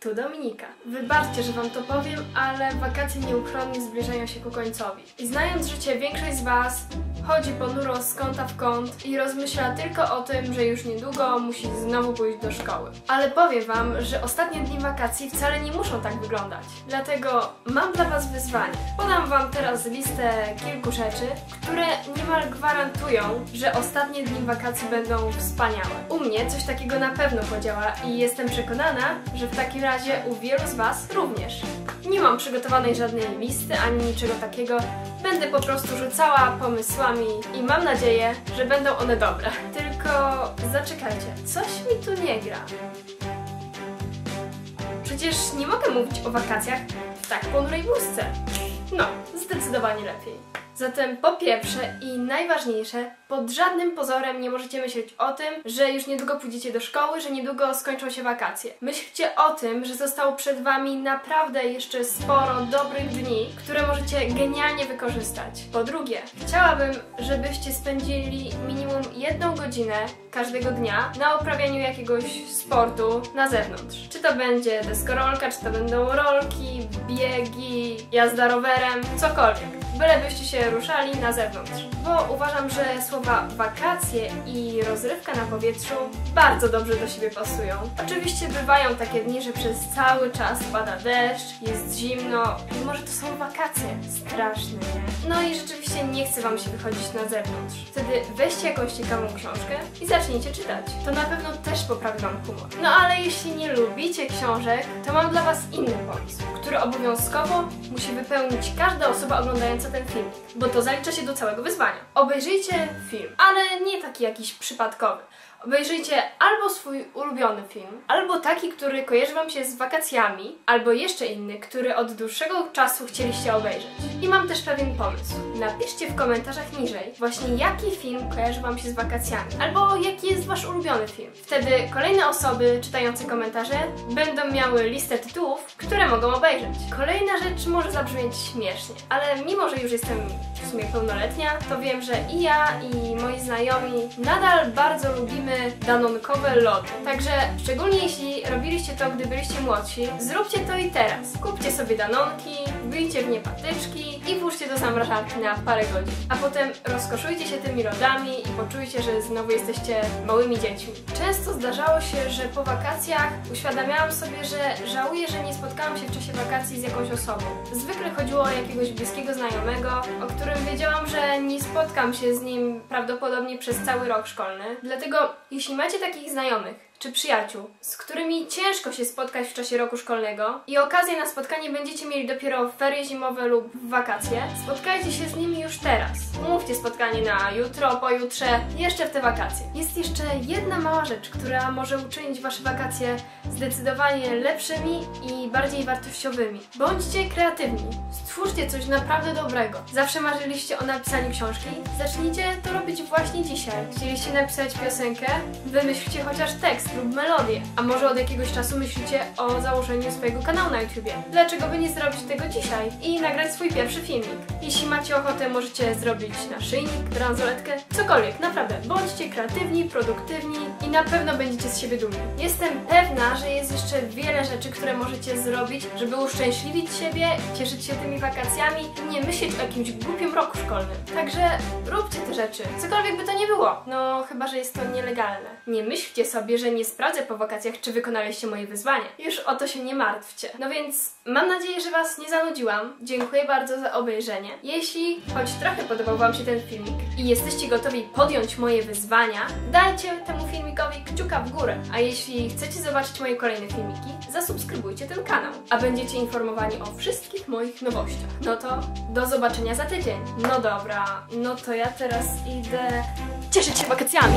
Tu Dominika. Wybaczcie, że wam to powiem, ale wakacje nieuchronnie zbliżają się ku końcowi. I znając życie, większość z was chodzi ponuro z kąta w kąt i rozmyśla tylko o tym, że już niedługo musi znowu pójść do szkoły. Ale powiem wam, że ostatnie dni wakacji wcale nie muszą tak wyglądać. Dlatego mam dla was wyzwanie. Podam wam teraz listę kilku rzeczy, które niemal gwarantują, że ostatnie dni wakacji będą wspaniałe. U mnie coś takiego na pewno podziała i jestem przekonana, że w takim razie u wielu z was również. Nie mam przygotowanej żadnej listy ani niczego takiego. Będę po prostu rzucała pomysłami i mam nadzieję, że będą one dobre. Tylko zaczekajcie, coś mi tu nie gra. Przecież nie mogę mówić o wakacjach w tak ponurej bluzce. No, zdecydowanie lepiej. Zatem po pierwsze i najważniejsze, pod żadnym pozorem nie możecie myśleć o tym, że już niedługo pójdziecie do szkoły, że niedługo skończą się wakacje. Myślcie o tym, że zostało przed Wami naprawdę jeszcze sporo dobrych dni, które możecie genialnie wykorzystać. Po drugie, chciałabym, żebyście spędzili minimum jedną godzinę każdego dnia na uprawianiu jakiegoś sportu na zewnątrz. Czy to będzie deskorolka, czy to będą rolki, biegi, jazda rowerem, cokolwiek bylebyście się ruszali na zewnątrz. Bo uważam, że słowa wakacje i rozrywka na powietrzu bardzo dobrze do siebie pasują. Oczywiście bywają takie dni, że przez cały czas pada deszcz, jest zimno i może to są wakacje. Straszne, nie? No i rzeczywiście nie chce Wam się wychodzić na zewnątrz. Wtedy weźcie jakąś ciekawą książkę i zacznijcie czytać. To na pewno też poprawi Wam humor. No ale jeśli nie lubicie książek, to mam dla Was inny pomysł, który obowiązkowo musi wypełnić każda osoba oglądająca ten film, bo to zalicza się do całego wyzwania. Obejrzyjcie film, ale nie taki jakiś przypadkowy. Obejrzyjcie albo swój ulubiony film, albo taki, który kojarzy Wam się z wakacjami, albo jeszcze inny, który od dłuższego czasu chcieliście obejrzeć. I mam też pewien pomysł. Napiszcie w komentarzach niżej właśnie jaki film kojarzy Wam się z wakacjami, albo jaki jest Wasz ulubiony film. Wtedy kolejne osoby czytające komentarze będą miały listę tytułów, które mogą obejrzeć. Kolejna rzecz może zabrzmieć śmiesznie, ale mimo, że już jestem w sumie pełnoletnia, to wiem, że i ja, i moi znajomi nadal bardzo lubimy danonkowe lody. Także szczególnie jeśli robiliście to, gdy byliście młodsi, zróbcie to i teraz. Kupcie sobie danonki, wyjcie w nie patyczki i włóżcie do zamrażarki na parę godzin. A potem rozkoszujcie się tymi lodami i poczujcie, że znowu jesteście małymi dziećmi. Często zdarzało się, że po wakacjach uświadamiałam sobie, że żałuję, że nie spotkałam się w czasie wakacji z jakąś osobą. Zwykle chodziło o jakiegoś bliskiego znajomego, o którym wiedziałam, że nie spotkam się z nim prawdopodobnie przez cały rok szkolny. Dlatego jeśli macie takich znajomych, czy przyjaciół, z którymi ciężko się spotkać w czasie roku szkolnego i okazję na spotkanie będziecie mieli dopiero w ferie zimowe lub w wakacje, spotkajcie się z nimi już teraz. Umówcie spotkanie na jutro, pojutrze, jeszcze w te wakacje. Jest jeszcze jedna mała rzecz, która może uczynić Wasze wakacje zdecydowanie lepszymi i bardziej wartościowymi. Bądźcie kreatywni, stwórzcie coś naprawdę dobrego. Zawsze marzyliście o napisaniu książki? Zacznijcie to robić właśnie dzisiaj. Chcieliście napisać piosenkę? Wymyślcie chociaż tekst lub melodię. A może od jakiegoś czasu myślicie o założeniu swojego kanału na YouTubie? Dlaczego by nie zrobić tego dzisiaj i nagrać swój pierwszy filmik? Jeśli macie ochotę, możecie zrobić naszyjnik, bransoletkę, cokolwiek, naprawdę. Bądźcie kreatywni, produktywni i na pewno będziecie z siebie dumni. Jestem pewna, że jest jeszcze wiele rzeczy, które możecie zrobić, żeby uszczęśliwić siebie, cieszyć się tymi wakacjami i nie myśleć o jakimś głupim roku szkolnym. Także róbcie te rzeczy, cokolwiek by to nie było. No, chyba, że jest to nielegalne. Nie myślcie sobie, że nie sprawdzę po wakacjach, czy wykonaliście moje wyzwanie. Już o to się nie martwcie. No więc mam nadzieję, że Was nie zanudziłam. Dziękuję bardzo za obejrzenie. Jeśli choć trochę podobał Wam się ten filmik i jesteście gotowi podjąć moje wyzwania, dajcie temu filmikowi kciuka w górę. A jeśli chcecie zobaczyć moje kolejne filmiki, zasubskrybujcie ten kanał, a będziecie informowani o wszystkich moich nowościach. No to do zobaczenia za tydzień. No dobra, no to ja teraz idę cieszyć się wakacjami.